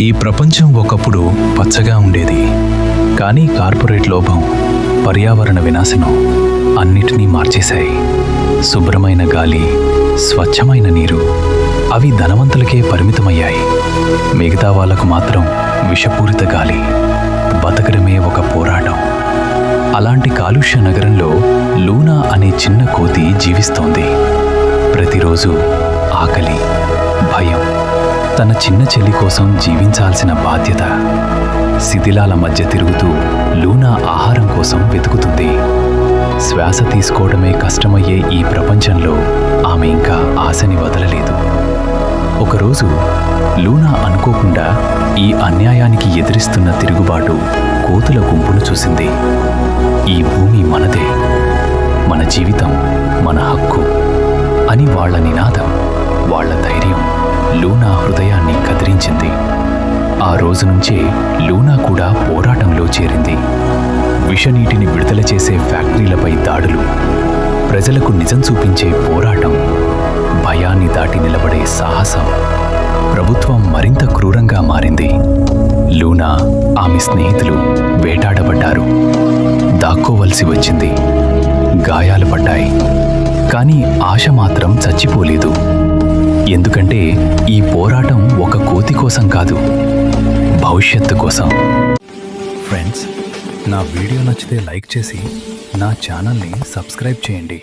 ఈ ప్రపంచం ఒకప్పుడు పచ్చగా ఉండేది. కానీ కార్పొరేట్ లోభం పర్యావరణ వినాశనం అన్నిటినీ మార్చేశాయి. శుభ్రమైన గాలి స్వచ్ఛమైన నీరు అవి ధనవంతులకే పరిమితమయ్యాయి. మిగతా వాళ్ళకు మాత్రం విషపూరిత గాలి బతకడమే ఒక పోరాటం. అలాంటి కాలుష్య నగరంలో లూనా అనే చిన్న కోతి జీవిస్తోంది. ప్రతిరోజు ఆకలి తన చిన్న చెల్లి కోసం జీవించాల్సిన బాధ్యత శిథిలాల మధ్య తిరుగుతూ లూనా ఆహారం కోసం వెతుకుతుంది. శ్వాస తీసుకోవడమే కష్టమయ్యే ఈ ప్రపంచంలో ఆమె ఇంకా ఆశని వదలలేదు. ఒకరోజు లూనా అనుకోకుండా ఈ అన్యాయానికి ఎదిరిస్తున్న తిరుగుబాటు కోతుల గుంపును చూసింది. ఈ భూమి మనదే. మన జీవితం మన హక్కు అని వాళ్ళ నినాదం వాళ్ళ ధైర్యం. లూనా హృదయాన్ని కదిలించింది. ఆ రోజు నుంచే లూనా కూడా పోరాటంలో చేరింది. విషనీటిని విడుదల చేసే ఫ్యాక్టరీలపై దాడులు. ప్రజలకు నిజం చూపించే పోరాటం. భయాన్ని దాటి నిలబడే సాహసం. ప్రభుత్వం మరింత క్రూరంగా మారింది. లూనా ఆమె స్నేహితులు వేటాడబడ్డారు. దాక్కోవలసి వచ్చింది. గాయాలు పడ్డాయి. కానీ ఆశ మాత్రం చచ్చిపోలేదు. ఎందుకంటే ఈ పోరాటం ఒక కోతి కోసం కాదు భవిష్యత్తు కోసం. ఫ్రెండ్స్ నా వీడియో నచ్చితే లైక్ చేసి నా ఛానల్ని సబ్స్క్రైబ్ చేయండి.